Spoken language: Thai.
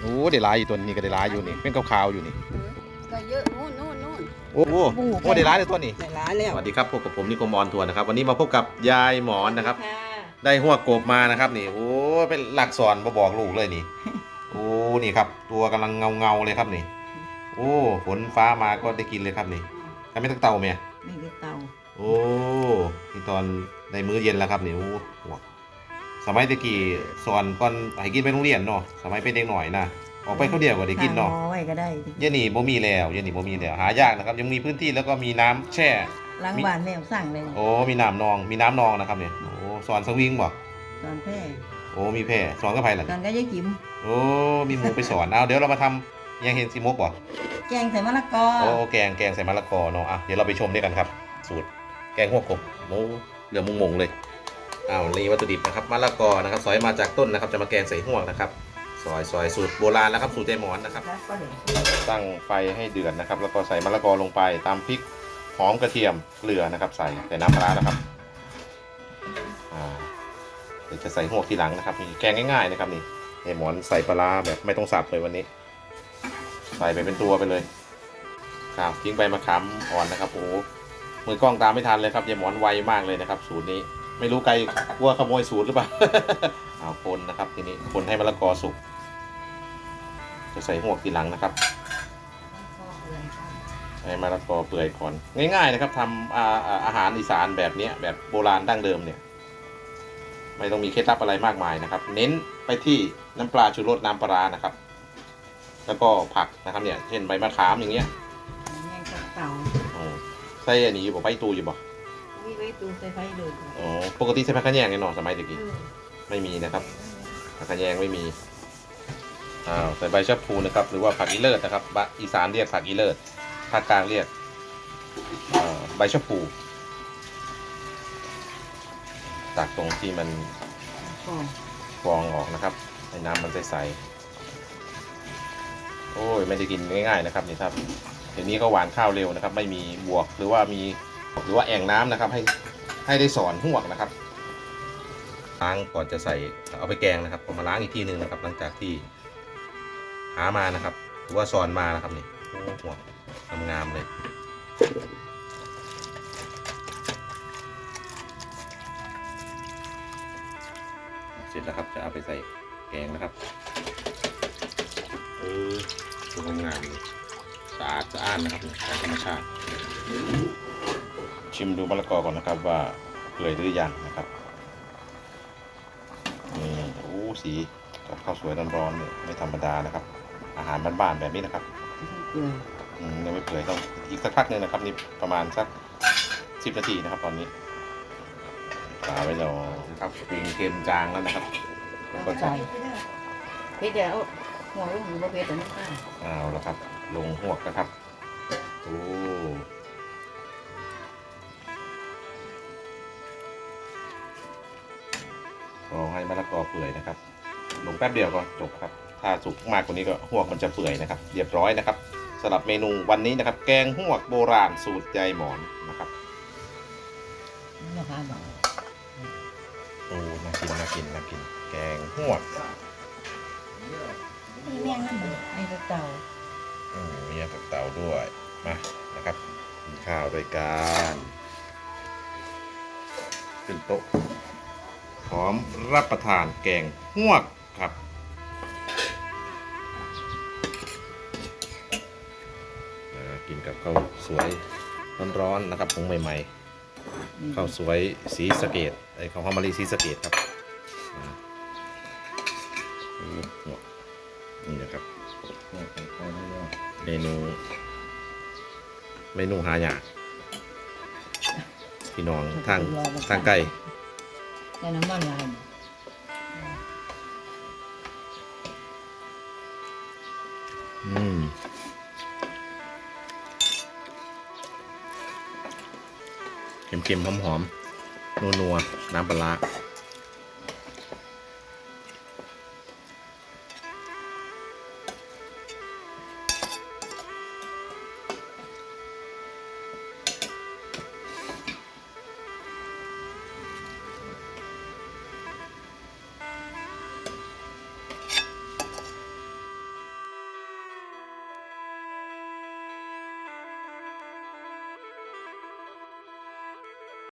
โอ้เดี๋ยวลายอยู่ตัวนี้ก็เดี๋ยวลายอยู่นี่ เป็นขาวๆอยู่นี่ ก็เยอะนู่นนู่นนู่นโอ้โหโอ้เดี๋ยวลายเลยตัวนี้ได้หลายแล้วสวัสดีครับพบกับผมนิโกมอนทัวร์นะครับ วันนี้มาพบกับยายหมอนนะครับค่ะได้หัวกบมานะครับนี่ โอ้เป็นหลักสอนมาบอกลูกเลยนี่ โอ้นี่ครับ ตัวกำลังเงาเงาๆเลยครับนี่ โอ้ฝนฟ้ามาก็ได้กินเลยครับนี่ทำไม่ตั้งเตาเมียนี่คือเตา โอ้ที่ตอนในมื้อเย็นแล้วครับนี่โอ้หัว สมัยตะกี้สอนก่อนให้กินไปโรงเรียนเนาะสมัยเป็นเด็กหน่อยนะออกไปเขาวเดียวก็ได้กินเนาะทงหม้อไว้ก็ได้เยันนี่บ่มีแล้วเยันนี่บ่มีแล้วหายากนะครับ ยังมีพื้นที่แล้วก็มีน้ำแช่หล้างบ้านแมวสั่งเลยโอ้มีน้ำนองมีน้ำนองนะครับเนี่ยโอ้สอนสวิงบ่ตอนแพร่โอ้มีแพร่สอนกับไผล่ะตอนก็ยายจิ๋มโอ้มีหมูไปสอนเอาเดี๋ยวเรามาทำยังเห็นสิมกบ่แกงใส่มะละกอโอ้แกงแกงใส่มะละกอเนาะอะเดี๋ยวเราไปชมด้วยกันครับ สูตร แกงหัวกบโอ้เหลือมงงๆเลย อ้าวนี่วัตถุดิบนะครับมะละกอนะครับ ซอยมาจากต้นนะครับจะมาแกงใส่ห่วงนะครับซอยซอยสูตรโบราณแล้วครับสูตรใจหมอนนะครับ ตั้งไฟให้เดือดนะครับ แล้วก็ใส่มะละกอลงไปตามพริกหอมกระเทียมเกลือนะครับ ใส่ใส่น้ำปลาร้านะครับเดี๋ยวจะใส่หัวทีหลังนะครับนี่แกงง่ายๆนะครับนี่ไอหมอนใส่ปลาแบบไม่ต้องสับเลยวันนี้ ใส่ไปเป็นตัวไปเลยครับทิ้งใบมะขามอ่อนนะครับโอ้มือกล้องตามไม่ทันเลยครับยายหมอนไวมากเลยนะครับ สูตรนี้ ไม่รู้ใครกลัวขโมยสูตรหรือเปล่า เอาคนนะครับทีนี้คนให้มะละกอสุก จะใส่หัวกทีหลังนะครับให้มะละกอเปื่อยก่อน ง่าย ๆ นะครับทำอาอ่าอาหารอีสานแบบเนี้ยแบบโบราณดั้งเดิมเนี่ย ไม่ต้องมีเคล็ดลับอะไรมากมายนะครับ เน้นไปที่น้ำปลาชูรสน้ำปลาร้านะครับ แล้วก็ผักนะครับเนี่ย เช่นใบมะขามอย่างเงี้ยแมงกับเต่าอืมใส่อันนี้อยู่บ่ไปตูอยู่บ่วิ ไว้ตูใส่ไฟเลยอ๋อปกติใส่ผักขะแยงไงเนาะสมัยตะกี้ไม่มีนะครับผักขะแยงไม่มีอ้าวใส่ใบชะพูนะครับ หรือว่าผักอีเลิศนะครับอีสานเรียกผักอีเลิศภาคกลางเรียกอ่อใบชะพูตักตรงที่มันฟองออกนะครับให้น้ำมันใสๆโอ้ยไม่ได้กินง่าย ๆ นะครับนี่ครับเดี๋ยวนี้เขาหวานข้าวเร็วนะครับ ไม่มีบวกหรือว่ามี หรือว่าแอ่งน้ำนะครับ ให้ให้ได้สอนหวกนะครับล้างก่อนจะใส่เอาไปแกงนะครับผมมาล้างอีกทีหนึ่งนะครับ หลังจากที่หามานะครับหรือว่าสอนมานะครับนี่โอ้หัวงามเลยเสร็จแล้วครับจะเอาไปใส่แกงนะครับ เออดูงามเลยสะอาดสะอ้านนะครับเนี่ธรรมชาติ ชิมดูมะละกอก่อนนะครับว่าเปื่อยหรือยังนะครับนี่โอ้สีกับข้าวสวยร้อนๆเนี่ยไม่ธรรมดานะครับ อาหารบ้านๆแบบนี้นะครับเกลืออืมยังไม่เปื่อยต้องอีกสักพักหนึ่งนะครับนี่ประมาณสักสิบนาทีนะครับ ตอนนี้ตาไว้รอครับปรุงเค็มจางแล้วนะครับแล้วก็ใส่จะเพชรเดี๋ยวหัวลูกหมูบะเพ็ดอันนี้ค่ะเอาแล้วครับ ลงหวกนะครับ เปื่อยนะครับ ลงแป๊บเดียวก็จบครับ ถ้าสุกมากกว่านี้ก็หวกมันจะเปื่อยนะครับ เรียบร้อยนะครับสำหรับเมนูวันนี้นะครับ แกงหวกโบราณสูตรยายหมอนนะครับราคาบอกโอ้น่ากินน่ากินน่ากิน แกงหวกนี่แมงนั่นมันไอ้กับเต่าอืมมีผักเต่าด้วยมานะครับกินข้าวด้วยกันขึ้นโต๊ะ พร้อมรับประทานแกงหวกครับเอ่อกินกับข้าวสวยร้อนๆนะครับผงใหม่ๆข้าวสวยสีสะเกตไอ้ข้าวหอมมะลิสีสะเกตครับอ่านี่หวกนี่นะครับเมนูเมนูหายากพี่น้องทางทางไกล แต่น้ำมันลายอืมเค็มๆหอมๆนัวๆน้ำปลาร้า